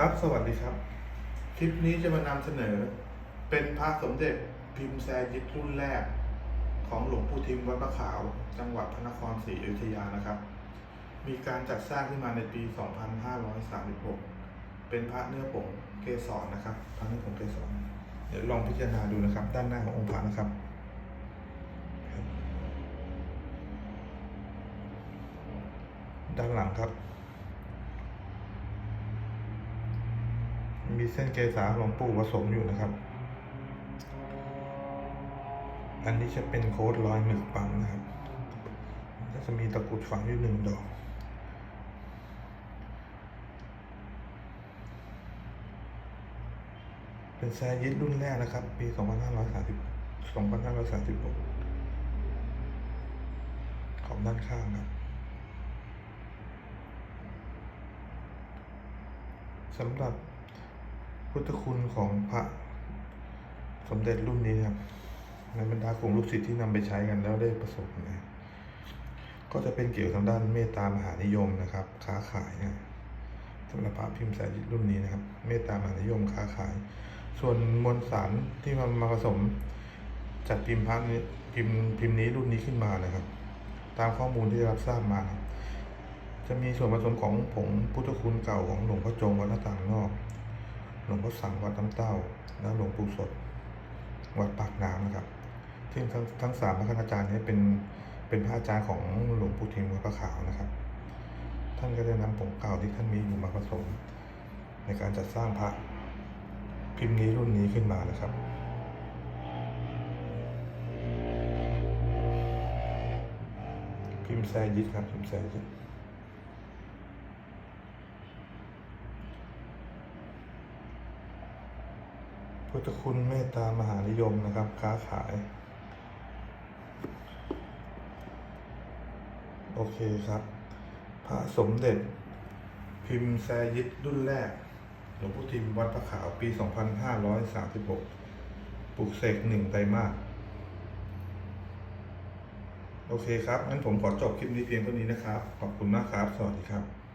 ครับสวัสดีครับ คลิปนี้จะมานำเสนอ เป็นพระสมเด็จพิมพ์แซยิดรุ่นแรก ของหลวงปู่ทิมวัดพระขาว จังหวัดพระนครศรีอยุธยานะครับ มีการจัดสร้างขึ้นมาในปี 2536 เป็นพระเนื้อผงเกสรนะครับพระเนื้อผงเกสรเดี๋ยวลองพิจารณาดูนะครับ ด้านหน้าขององค์พระนะครับด้านหลังครับ มีเส้นเกษาหลวงปู่ผสมอยู่นะครับ อันนี้จะเป็นโค้ดรอยหมึกปังนะครับก็จะมีตะกุดฝังอยู่หนึ่งดอกเป็นแซยิดรุ่นแรกนะครับ ปี 2530 2536 ของด้านข้างครับสำหรับ พุทธคุณของพระสมเด็จรุ่นนี้นะครับในบรรดากลุ่มลูกศิษย์ที่นำไปใช้กันแล้วได้ประสบนะก็จะเป็นเกี่ยวทางด้านเมตตามหานิยมนะครับ ค้าขายนะสำหรับพระพิมพ์แสนยิตรุ่นนี้นะครับ เมตตามหานิยมค้าขาย ส่วนมวลสารที่มันมาผสมจัดพิมพ์พระนี้พิมพ์พิมพ์นี้รุ่นนี้ขึ้นมานะครับ ตามข้อมูลที่รับทราบมา จะมีส่วนผสมของผงพุทธคุณเก่าของหลวงพ่อจงวัดหน้าต่างนอก หลวงพ่อสังวัดน้ำเต้า และหลวงปู่สด วัดปากน้ำนะครับ ซึ่งทั้งทั้งสามพระคณาจารย์นี้เป็นเป็นพระอาจารย์ของหลวงปู่ทิมวัดพระขาวนะครับ ท่านก็ได้นำผงเก่าที่ท่านมีอยู่มาผสม ในการจัดสร้างพระพิมพ์นี้รุ่นนี้ขึ้นมานะครับพิมพ์แซยิดครับพิมพ์แซยิด พุทธคุณเมตตามหานิยมนะครับ ค้าขาย โอเคครับ พระสมเด็จ พิมพ์แซยิดรุ่นแรก หลวงพ่อทิมวัดพระขาวปี 2536 ปลูกเสกหนึ่งไตรมาสโอเคครับ งั้นผมขอจบคลิปนี้เพียงเท่านี้นะครับ ขอบคุณมากครับ สวัสดีครับ